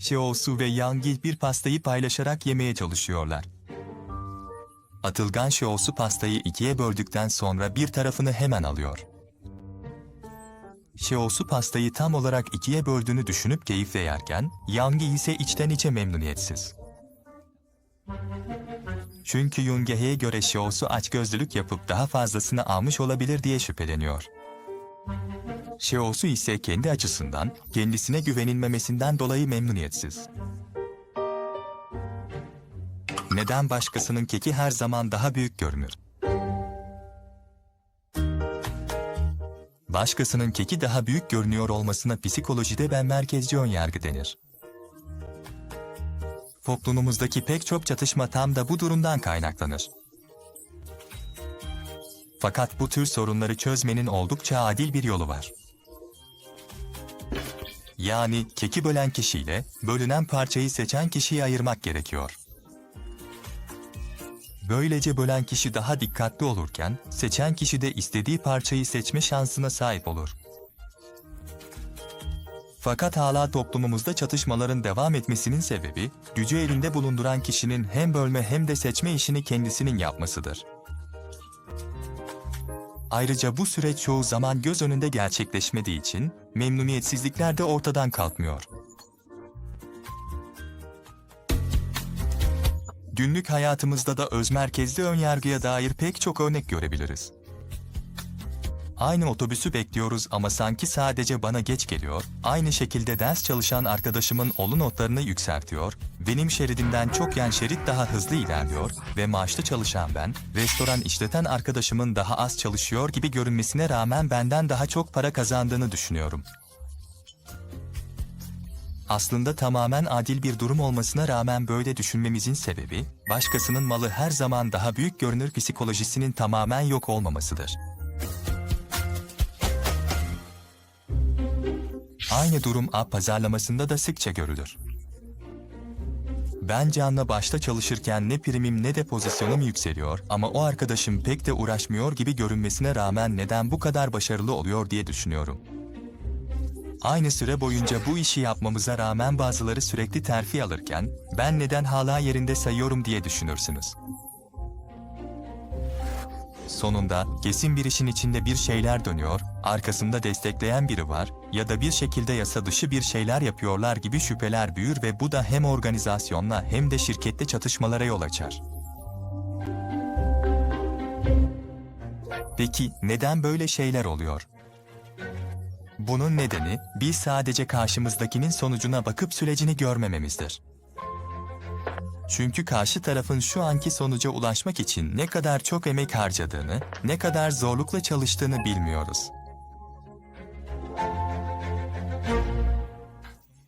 Şeosu ve Yangil bir pastayı paylaşarak yemeye çalışıyorlar. Atılgan Şeosu pastayı ikiye böldükten sonra bir tarafını hemen alıyor. Şeosu pastayı tam olarak ikiye böldüğünü düşünüp keyifle yerken, Yangi ise içten içe memnuniyetsiz. Çünkü Yungehe'ye göre Şeosu açgözlülük yapıp daha fazlasını almış olabilir diye şüpheleniyor. Şeosu ise kendi açısından kendisine güvenilmemesinden dolayı memnuniyetsiz. Neden başkasının keki her zaman daha büyük görünür? Başkasının keki daha büyük görünüyor olmasına psikolojide ben merkezci önyargı denir. Toplumumuzdaki pek çok çatışma tam da bu durumdan kaynaklanır. Fakat bu tür sorunları çözmenin oldukça adil bir yolu var. Yani keki bölen kişiyle bölünen parçayı seçen kişiyi ayırmak gerekiyor. Böylece bölen kişi daha dikkatli olurken seçen kişi de istediği parçayı seçme şansına sahip olur. Fakat hala toplumumuzda çatışmaların devam etmesinin sebebi, gücü elinde bulunduran kişinin hem bölme hem de seçme işini kendisinin yapmasıdır. Ayrıca bu süreç çoğu zaman göz önünde gerçekleşmediği için memnuniyetsizlikler de ortadan kalkmıyor. Günlük hayatımızda da özmerkezli önyargıya dair pek çok örnek görebiliriz. Aynı otobüsü bekliyoruz ama sanki sadece bana geç geliyor. Aynı şekilde ders çalışan arkadaşımın olu notlarını yükseltiyor. Benim şeridimden çok yan şerit daha hızlı ilerliyor ve maaşlı çalışan ben, restoran işleten arkadaşımın daha az çalışıyor gibi görünmesine rağmen benden daha çok para kazandığını düşünüyorum. Aslında tamamen adil bir durum olmasına rağmen böyle düşünmemizin sebebi, başkasının malı her zaman daha büyük görünür psikolojisinin tamamen yok olmamasıdır. Aynı durum app pazarlamasında da sıkça görülür. Ben canla başta çalışırken ne primim ne de pozisyonum yükseliyor ama o arkadaşım pek de uğraşmıyor gibi görünmesine rağmen neden bu kadar başarılı oluyor diye düşünüyorum. Aynı süre boyunca bu işi yapmamıza rağmen bazıları sürekli terfi alırken ben neden hala yerinde sayıyorum diye düşünürsünüz. Sonunda kesin bir işin içinde bir şeyler dönüyor, arkasında destekleyen biri var ya da bir şekilde yasa dışı bir şeyler yapıyorlar gibi şüpheler büyür ve bu da hem organizasyonla hem de şirkette çatışmalara yol açar. Peki neden böyle şeyler oluyor? Bunun nedeni biz sadece karşımızdakinin sonucuna bakıp sürecini görmememizdir. Çünkü karşı tarafın şu anki sonuca ulaşmak için ne kadar çok emek harcadığını, ne kadar zorlukla çalıştığını bilmiyoruz.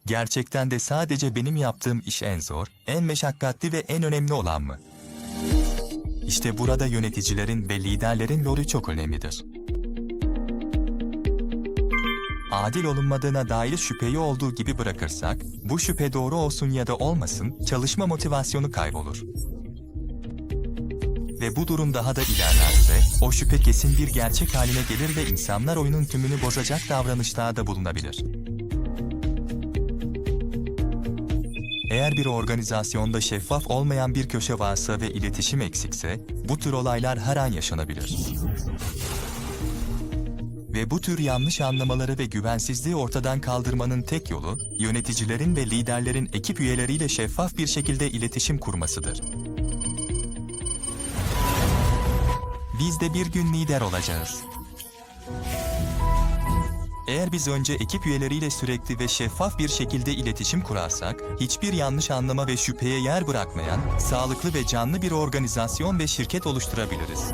Gerçekten de sadece benim yaptığım iş en zor, en meşakkatli ve en önemli olan mı? İşte burada yöneticilerin ve liderlerin rolü çok önemlidir. Adil olunmadığına dair şüpheyi olduğu gibi bırakırsak, bu şüphe doğru olsun ya da olmasın, çalışma motivasyonu kaybolur. Ve bu durum daha da ilerlerse, o şüphe kesin bir gerçek haline gelir ve insanlar oyunun tümünü bozacak davranışlarda bulunabilir. Eğer bir organizasyonda şeffaf olmayan bir köşe varsa ve iletişim eksikse, bu tür olaylar her an yaşanabilir. Ve bu tür yanlış anlamaları ve güvensizliği ortadan kaldırmanın tek yolu, yöneticilerin ve liderlerin ekip üyeleriyle şeffaf bir şekilde iletişim kurmasıdır. Biz de bir gün lider olacağız. Eğer biz önce ekip üyeleriyle sürekli ve şeffaf bir şekilde iletişim kurarsak, hiçbir yanlış anlama ve şüpheye yer bırakmayan, sağlıklı ve canlı bir organizasyon ve şirket oluşturabiliriz.